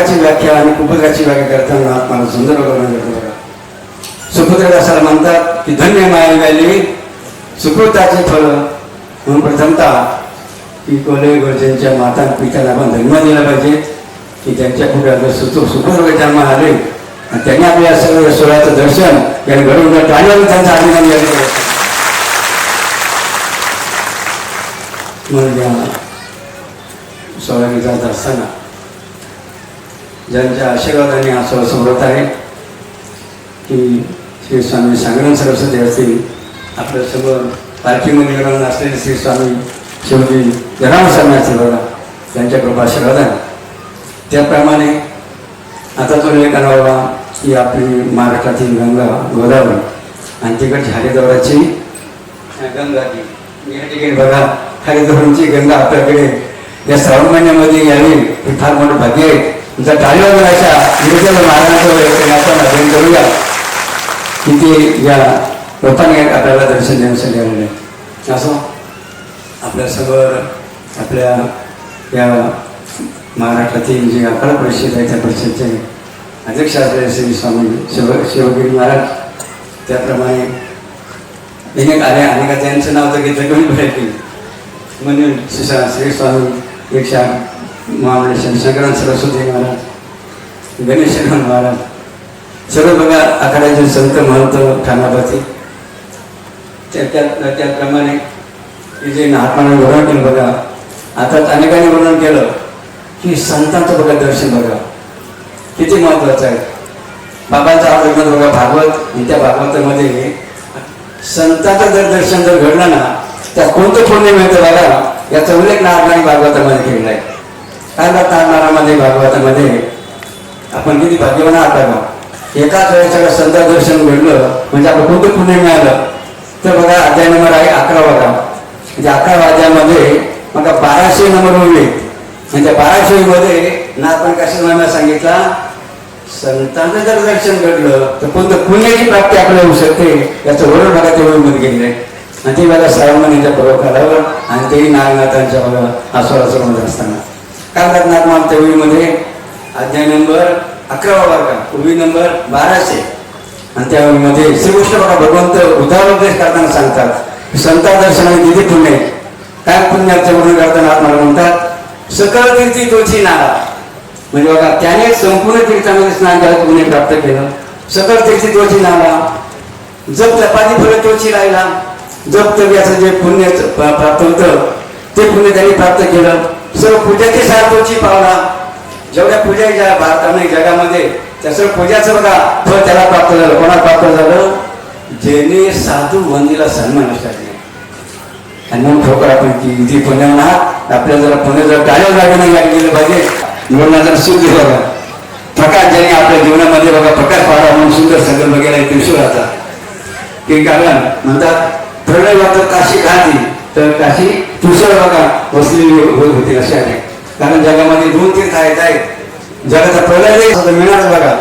ची व्याख्या आणि कुपुत्राची व्याख्या करताना मला सुंदर वर्णन करतो बघा सुपुत्र असाला म्हणतात की धन्य माया व्याली सुकृताचे फळ म्हणून प्रथमता की कोले गोरजेंच्या माता आणि पित्याला आपण धन्य दिला पाहिजे की त्यांच्या पुढे अगर सुतू सुपुत्र जन्म आले. आणि त्यांनी आपल्या सर्व सोहळ्याचं दर्शन या घडवून टाळ्यावर त्यांचा अभिमान यायला म्हणून या सोहळ्याने जात असताना ज्यांच्या आशीर्वादाने हा सोहळा समोरत आहे की श्री स्वामी सांगण सरस्वती असतील आपल्यासमोर पालखीमध्ये ग्रहण असलेले श्री स्वामी शिवजी जराम स्वामी असतील बघा त्यांच्या कृपा आशीर्वाद आहे त्याप्रमाणे आता तो लेखन बाबा की आपली महाराष्ट्रातील गंगा गोदावरी आणि तिकडची हरिद्वाराची गंगा ती या ठिकाणी बघा हरिद्वारांची गंगा आपल्याकडे या श्रावण महिन्यामध्ये यावी हे फार मोठं भाग्य आहे. तुमचा टाळीवर अशा विरुद्ध महाराजांचं आपण अध्ययन करूया. की ते या लोकांनी आपल्याला दर्शन देण्यासाठी आलेले आहे. असं आपल्या सगळं आपल्या या महाराष्ट्रातील जे अकरा परिषद आहे त्या परिषदचे अध्यक्ष असलेले श्री स्वामी शिव शिवगिरी महाराज. त्याप्रमाणे अनेक आल्या अनेक त्यांचं नाव तर घेतलं कमी भेटतील म्हणून श्री श्री स्वामी एकशा महाबळेश्वर शंकरान सरस्वती महाराज गणेश महाराज सर्व बघा आखाड्याचे संत महंत खानापती. त्या त्याप्रमाणे जे महात्माने वर्णन केलं बघा आता अनेकांनी वर्णन केलं की संतांचं बघा दर्शन बघा. किती महत्वाचं आहे. बाबांचा आवड बघा भागवत आणि त्या भागवतामध्ये संतांचं जर दर्शन जर घडलं ना त्या कोणतं पुण्य मिळतं बघा याचा उल्लेख नारायणी भागवत म्हणतात भागवतामध्ये आपण किती भाग्यवान आहात का एकाच वेळेस सगळं संत दर्शन घडलं म्हणजे आपण कुठे पुणे मिळालं? तर बघा अध्याय नंबर आहे अकरा वाजा म्हणजे अकरा वाजामध्ये बघा बाराशे नंबर उरले म्हणजे बाराशे मध्ये नाथपण कशा सांगितला संतांचं जर दर्शन घडलं तर कोणतं पुण्याची प्राप्ती आपल्याला होऊ शकते? याचं वर्णन बघा ते मध्ये गेलेलं आहे. आणि ते मला श्रावण महिन्याच्या पर्वकालावर आणि तेही नागनाथांच्या बघा आसोळासोळमध्ये असताना. काय म्हणतात नागनाथ अध्याय नंबर अकरावा वर्ग पूर्वी नंबर बाराशे. आणि त्यावेळीमध्ये श्रीकृष्ण बघा भगवंत उदाहरणोपदेश करताना सांगतात. संता दर्शनाने किती पुण्य. काय पुण्याचं म्हणून करताना आत्माला म्हणतात सकळ तीर्थी तुळशी नारा. म्हणजे बघा त्याने संपूर्ण तीर्थामध्ये स्नान करायचं पुणे प्राप्त केलं. सकळ तीर्थी तुळशी नारा. जप चपाती फळ तुळशी राहिला जप याचं जे पुण्य प्राप्त होतं ते पुण्य त्यांनी प्राप्त केलं. सर्व पूजाचे सार पावला जेवढ्या पूजा ज्या भारताने जगामध्ये त्याचं पूजाचं बघा फळ त्याला प्राप्त झालं. कोणाला प्राप्त झालं? ज्याने साधू वंदीला सन्मान असतात. आणि म्हणून ठोकर आपण की किती पुण्याहून आपल्याला जरा पुणे जर टाळ्या जागे नाही गाडी गेलं पाहिजे. म्हणून जर सुख बघा. प्रकाश ज्याने आपल्या जीवनामध्ये बघा प्रकाश पाडा म्हणून सुंदर संकल्प दिवशी राहतात. की कारण म्हणतात प्रलय वाटत काशी खाती तर काशी तुषार बघा वसलेली होत होती अशा आहे कारण जगामध्ये दोन तीर्थ आहेत आहेत. जगाचा प्रलय नाही मिळणार बघा.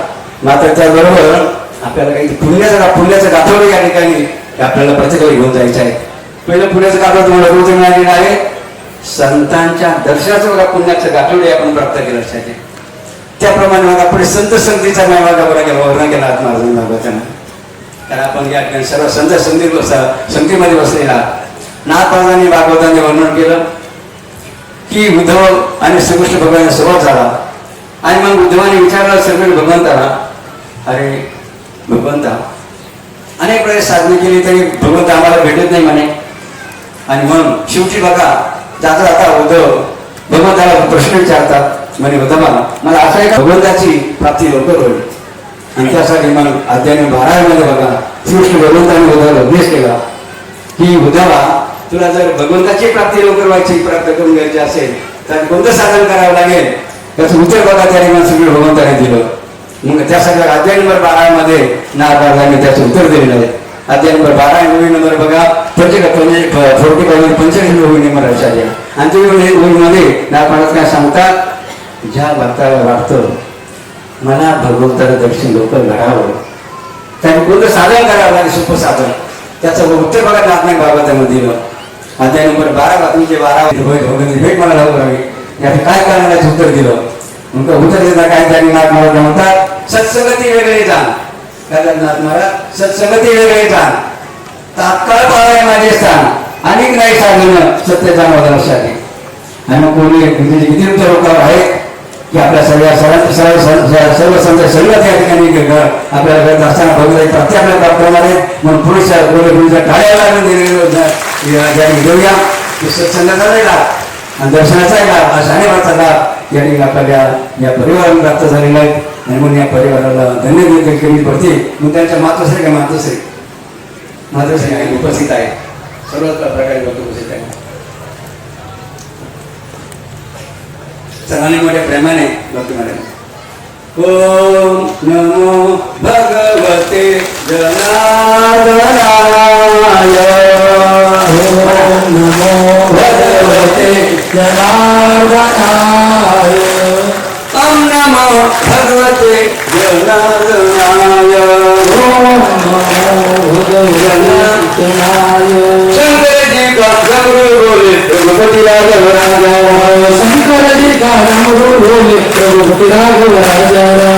मात्र त्याबरोबर आपल्याला काही पुण्याचा पुण्याचं गाठवलं या ठिकाणी आपल्याला प्रत्येकाला घेऊन जायचं आहे. पहिलं पुण्याचं गाठोडं तुम्हाला रोज मिळालेलं आहे? संतांच्या दर्शनाचं बघा पुण्याचं गाठवडे आपण प्राप्त केलं असायचे त्याप्रमाणे मग पुढे संत संतीचा माझा बघा केला वर्णन केला आत्मा त्यानं. कारण आपण या ठिकाणी सर्व संत संधी बसा बसलेला नाथपादांनी भागवतांचे वर्णन केलं. की उद्धव आणि श्रीकृष्ण भगवान स्वभाव झाला. आणि मग उद्धवाने विचारलं श्रीकृष्ण भगवंताला अरे भगवंता अनेक वेळेस साधने केली तरी भगवंत आम्हाला भेटत नाही म्हणे. आणि मग शेवटी बघा जाता जाता उद्धव भगवंताला प्रश्न विचारतात म्हणे उद्धवा मला मला आहे एक भगवंताची प्राप्ती लवकर होईल? आणि त्यासाठी मग अध्याय बारावीमध्ये बघा श्रीकृष्ण भगवंताने उद्धवाला अभ्यास केला. की उद्धवा तुला जर भगवंताची प्राप्ती लवकर व्हायची प्राप्त करून घ्यायची असेल तर कोणतं साधन करावं लागेल? त्याचं उत्तर बघा त्या ठिकाणी सगळं भगवंताने दिलं. मग त्यासाठी अध्याय नंबर बारामध्ये नारदाने त्याचं उत्तर दिलेलं आहे. अध्याय नंबर बारा मूवी नंबर बघा पंचक फोर्टी फायव्ह पंचवीस मूवी नंबर आहे आणि तुम्ही मूवीमध्ये काय सांगतात ज्या भक्ताला वाटतं मला भगवंताला दर्शन लवकर घडावं. त्याने कोणतं साधन करावं लागेल? सोपं साधन त्याचं उत्तर बघा नाही बाबा बाबामध्ये दिलं. अध्याय नंबर बारा बातमीचे बारा भेट भेट मला लागू हवी. याचं काय कारणाचं उत्तर दिलं? मग उत्तर देता काय त्यांनी नाथ महाराज म्हणतात सत्संगती वेगळे जाण. काय झालं नाथ महाराज? सत्संगती वेगळे जाण. तात्काळ पाहावे माझे स्थान. अनेक नाही साधन सत्याच्या लक्षात आणि मग कोणी म्हणजे किती तुमच्या लोकांवर आहे? की आपल्या सगळ्या सर्व सर्व सर्व- संत सर्व या ठिकाणी आपल्याला करत असताना भगवत प्राप्ती आपल्याला प्राप्त होणार आहे म्हणून पुरुष पुरुषा टाळ्याला घेऊया सत्संगाचा राहिला आणि दर्शनाचा आहे लाभ अशा अनेकाचा लाभ या ठिकाणी आपल्याला या परिवाराला प्राप्त झालेला आहे. आणि म्हणून या परिवाराला धन्य देखील केली पडते. मग त्यांच्या मातोश्री का मातोश्री मातोश्री आहे उपस्थित आहे. सर्वच प्रकारे लोक उपस्थित आहे सर्वांनी मोठ्या प्रेमाने भक्ती मॅडम ओम नमो भगवते जनार्दनाय. ओम नमो भगवते जनार्दनाय. ओम नमो भगवते जनार्दनाय. ओम नमो भगवते जनार्दनाय. शंकर जी का गौरव बोले रघुपति राघव राजा शंकर जी